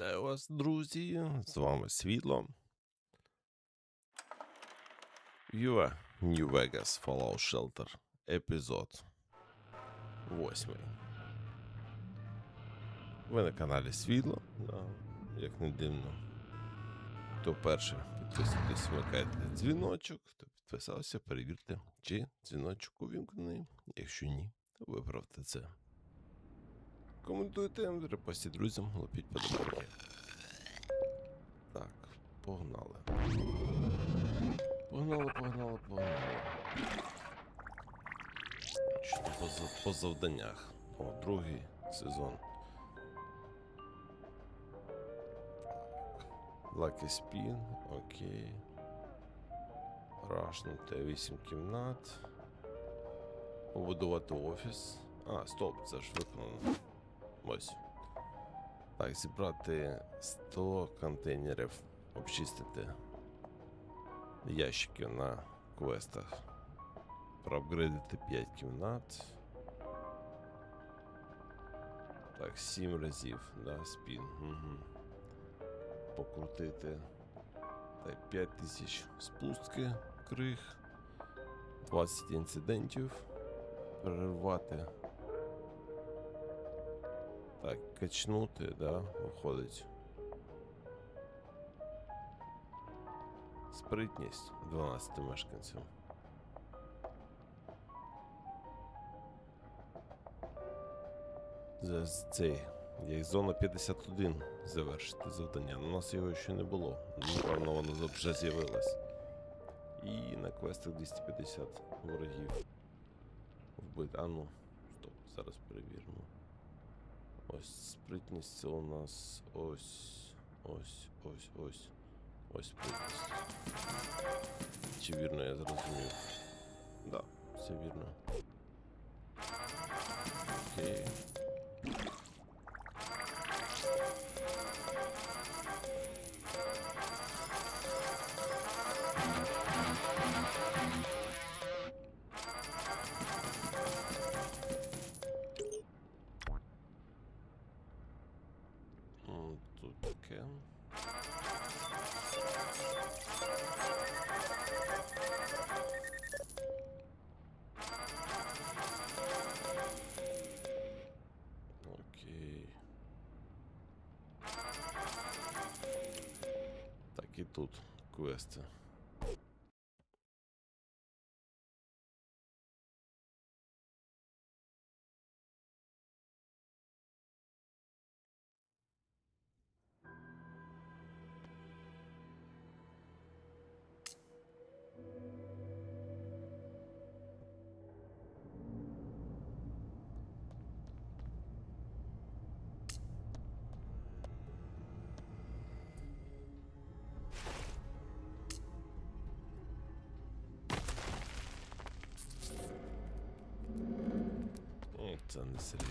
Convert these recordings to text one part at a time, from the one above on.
Вітаю вас, друзі! З вами Світло. Юа New Vegas Fallout Shelter. Епізод 8. Ви на каналі Світло. Да, як не дивно. Хто перший підписуйтесь, вмикайте дзвіночок, хто підписався, перевірте, чи дзвіночок увімкнений. Якщо ні, виправте це. Коментуйте, репостіть друзям, лопіть подобайки. Так, погнали. Погнали, погнали, погнали. Що по, по завданнях? О, другий сезон. Lucky Spin, окей. Рашнути 8 кімнат. Побудувати офіс. А, стоп, це ж виконано. Ось. Так, зібрати 100 контейнерів, обчистити ящики на квестах. Проапгрейдити 5 кімнат. Так, 7 разів, да, спін. Угу. Покрутити. Так, 5 тисяч спустки криг. 20 інцидентів. Перервати. Так, качнути, да, виходить. Спритність 12 мешканців. За цей. Як зона 51 завершити завдання. У нас його ще не було. Напевно, воно вже з'явилось. І на квестах 250 ворогів. Вбити. А ну, стоп, зараз перевіримо. Ось спритність це у нас ось. Ось, ось, ось. Ось спритність. Чи вірно я зрозумів? Да, все вірно. Окей. Окей. Так, і тут квести. Ні, це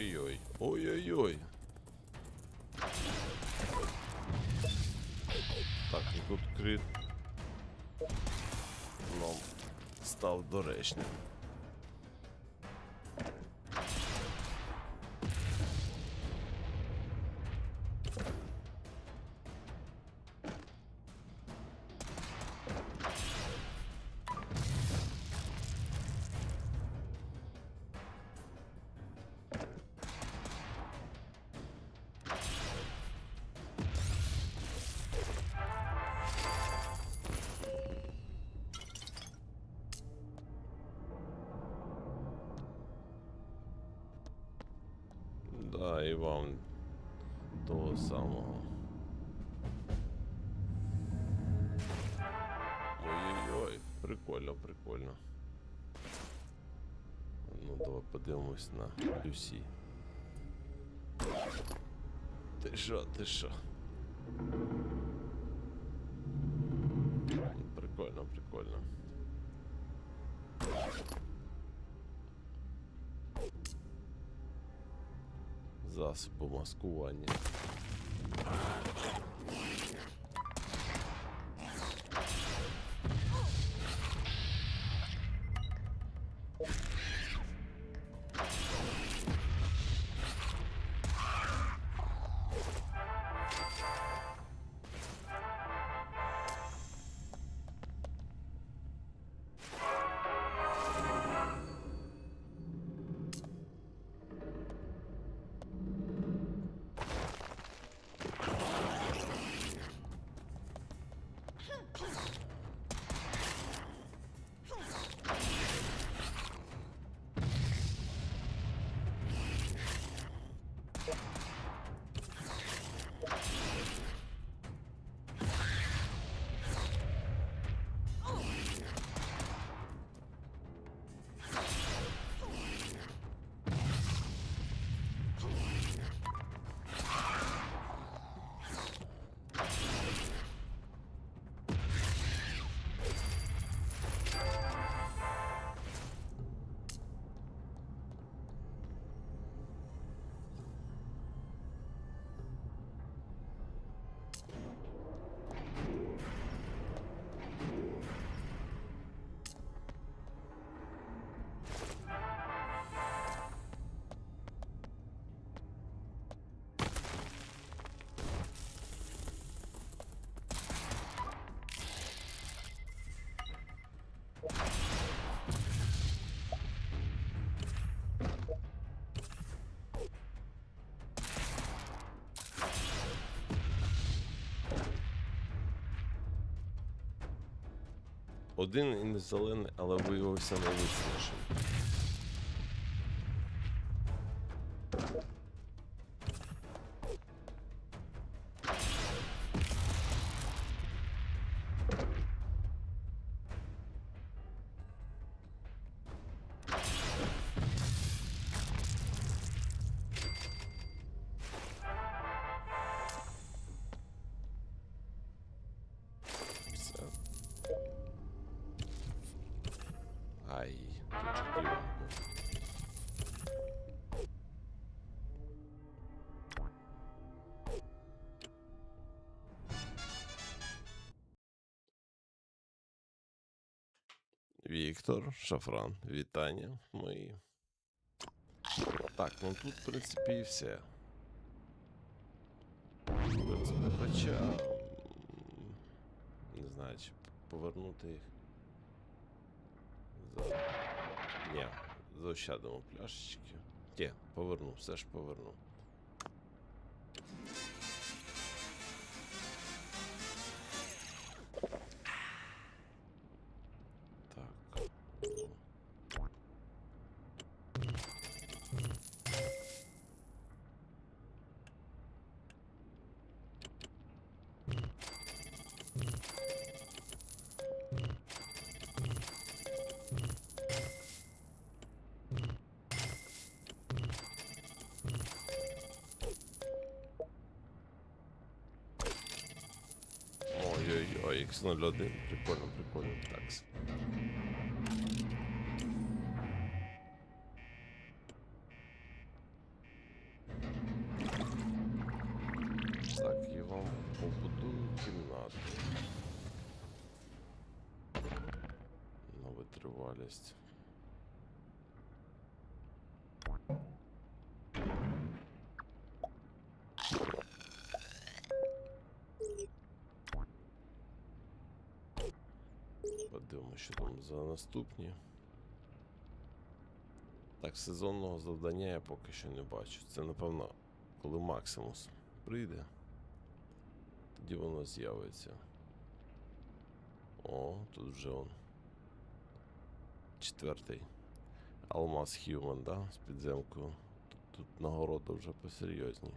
серйозно. Ой-ой-ой. Так, і тут крит. Нам став доречним. Вам того самого. Ой-ой-ой, прикольно, прикольно. Ну, давай подивимось на Люсі. Ти що, ти що? Прикольно, прикольно. Засоби маскування. Один і не зелений, але виявився найміцнішим. Віктор, Шафран, вітання мої. Так, ну тут, в принципі, і все. Принципі, хоча. Не знаю, чи повернути їх. За... Ні, заощадимо пляшечки. Ні, поверну, все ж поверну. Так. Фікс 01. Прикольно, прикольно. Такс. Так, я вам побудую кімнату. На витривалість. За наступні. Так, сезонного завдання я поки що не бачу. Це напевно, коли Максимус прийде. Тоді воно з'явиться. О, тут вже он. Четвертий. Алмаз Human, да? З підземкою. Тут, тут нагорода вже посерйозній.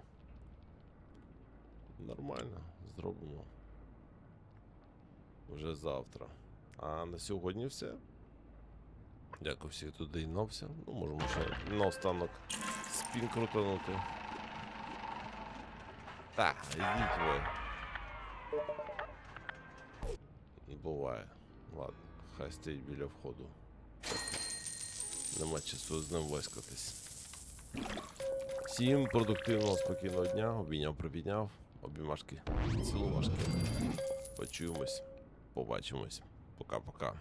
Нормально, зробимо. Вже завтра. А на сьогодні все. Дякую всіх, хто доєднався. Ну, можемо ще наостанок спін крутанути. Так, йдіть ви. Буває. Ладно, хай стоїть біля входу. Нема часу з ним вискатись. Всім продуктивного, спокійного дня. Обійняв, припідняв. Обіймашки, цілувашки. Почуємось, побачимось. Пока-пока.